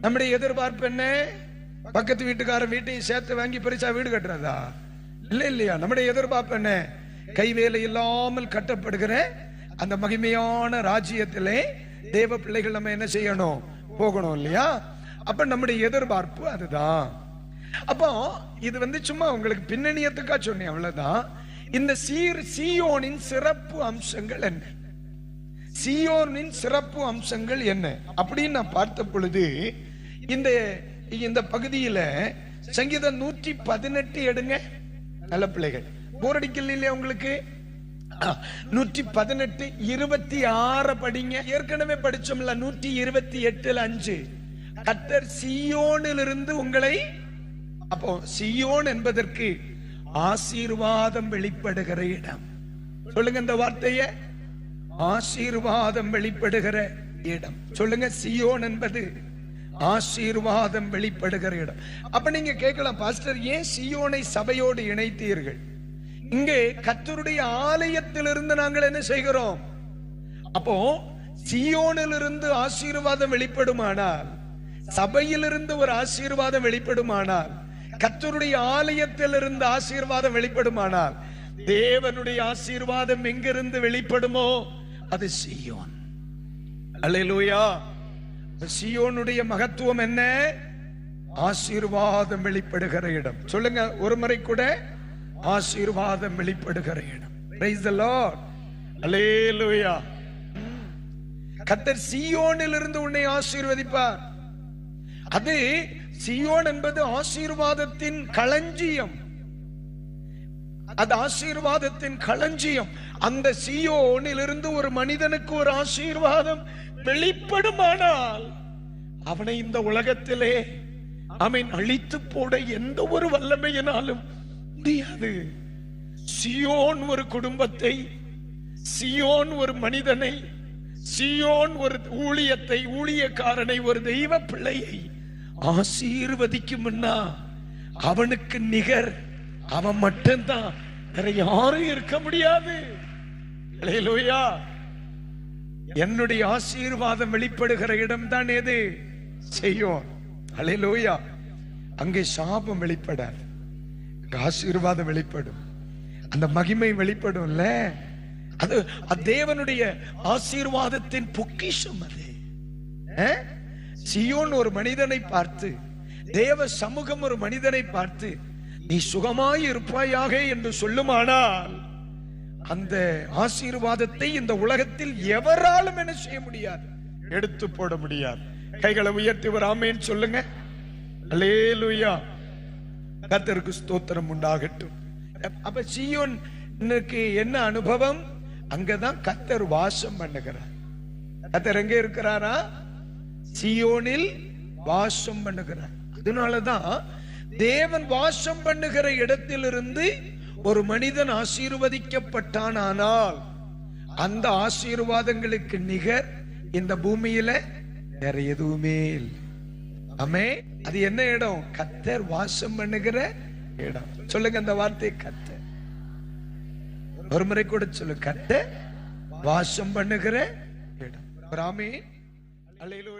நம்முடைய எதிர்பார்ப்பு என்ன? பக்கத்து வீட்டுக்காரன் வீட்டையும் சேர்த்து வாங்கி பரிசா வீடு கட்டுறதா? இல்ல இல்லையா? நம்முடைய எதிர்பார்ப்பு என்ன? கைவேலை இல்லாமல் கட்டப்படுகிற அந்த மகிமையான ராஜ்யத்திலே தேவ பிள்ளைகள் நம்ம என்ன செய்யணும்? போகணும் இல்லையா? அப்ப நம்முடைய எதிர்பார்ப்பு அதுதான். அப்போ இது வந்து சும்மா உங்களுக்கு பின்னணியத்துக்கா சொன்னேன் அவ்வளவுதான். இந்த சீர் சீயோனின் சிறப்பு அம்சங்கள் என்ன? சியோனின் சிறப்பு அம்சங்கள் என்ன? அப்படின்னு நான் பார்த்த பொழுது இந்த இந்த பகுதியில சங்கீதம் நூற்றி பதினெட்டு எடுங்க. நல்ல பிள்ளைகள். போரடிக்கல் இல்லையா உங்களுக்கு? நூற்றி பதினெட்டு இருபத்தி ஆறு படிங்க. ஏற்கனவே படிச்சோம்ல நூற்றி இருபத்தி எட்டுல அஞ்சு. கத்தர் சியோனிலிருந்து உங்களை அப்போ சியோன் என்பதற்கு ஆசீர்வாதம் வெளிப்படுகிற இடம். சொல்லுங்க இந்த வார்த்தையை. ஆசீர்வாதம் வெளிப்படுகிற இடம். சொல்லுங்க சியோன் என்பது ஆசீர்வாதம் வெளிப்படுகிற இடம். அப்ப நீங்க கேட்கலாம் பாஸ்டர் ஏன் சியோனை சபையோடு இணைத்தீர்கள்? இங்கே கத்தருடைய ஆலயத்திலிருந்து நாங்கள் என்ன செய்கிறோம்? அப்போ சியோனிலிருந்து ஆசீர்வாதம் வெளிப்படுமானால் சபையிலிருந்து ஒரு ஆசீர்வாதம் வெளிப்படுமானால் கத்தருடைய ஆலயத்திலிருந்து ஆசீர்வாதம் வெளிப்படுமானால் தேவனுடைய ஆசீர்வாதம் எங்கிருந்து வெளிப்படுமோ அது சியோன். அல்லேலூயா. சியோனுடைய மகத்துவம் என்ன? ஆசீர்வாதம் வெளிப்படுகிற இடம். சொல்லுங்க ஒரு முறை கூட ஆசீர்வாதம் வெளிப்படுகிற இடம். பிரைஸ் தி லார்ட் அல்லேலூயா கத்தர் சியோனில் இருந்து உன்னை ஆசீர்வதிப்பார். அது சியோன் என்பது ஆசீர்வாதத்தின் களஞ்சியம். அது ஆசீர்வாதத்தின் களஞ்சியம். அந்த சியோனிலிருந்து ஒரு மனிதனுக்கு ஒரு ஆசீர்வாதம் வெளிப்படுமானால் அவனை இந்த உலகத்திலே அவன் அழித்து போட எந்த ஒரு வல்லமையினாலும் முடியாது. சியோன் ஒரு குடும்பத்தை சியோன் ஒரு மனிதனை சியோன் ஒரு ஊழியத்தை ஊழியக்காரனை ஒரு தெய்வ பிள்ளையை ஆசீர்வதிக்கும்னா அவனுக்கு நிகர் அவன் மட்டும்தான். வேற யாரும் இருக்க முடியாது. என்னுடைய ஆசீர்வாதம் வெளிப்படுகிற இடம் தான் எது? செய்யும் அலையிலோயா அங்கே சாபம் வெளிப்படாது ஆசீர்வாதம் வெளிப்படும். அந்த மகிமை வெளிப்படும்ல. அது அது தேவனுடைய ஆசீர்வாதத்தின் பொக்கிஷம் அது. சியோன் ஒரு மனிதனை பார்த்து தேவ சமூகம் ஒரு மனிதனை பார்த்து நீ சுகமாய் இருப்பாயாக என்று சொல்லுமானால் அந்த ஆசீர்வாதத்தை இந்த உலகத்தில் எவராலும் என்ன செய்ய முடியாது. எடுத்து போட முடியாது. கைகளை உயர்த்தி வராமேன்னு சொல்லுங்க. அலேலுயா கத்தருக்கு ஸ்தோத்திரம் உண்டாகட்டும். அப்ப சியோனுக்கு என்ன அனுபவம்? அங்கதான் கத்தர் வாசம் பண்ணுகிறார். கத்தர் எங்க இருக்கிறாரா? சியோனில் வாசம் பண்ணுகிறார். அதனாலதான் தேவன் வாசம் பண்ணுகிற இடத்திலிருந்து ஒரு மனிதன் ஆசீர்வதிக்கப்பட்டானால் அந்த ஆசீர்வாதங்களுக்கு நிகர் இந்த பூமியில வேற எதுவுமே இல்லை. அது என்ன இடம்? கத்தர் வாசம் பண்ணுகிற இடம். சொல்லுங்க அந்த வார்த்தை கத்த ஒரு முறை கூட சொல்லு. கத்த வாசம் பண்ணுகிற இடம். ராமே அல்லேலூயா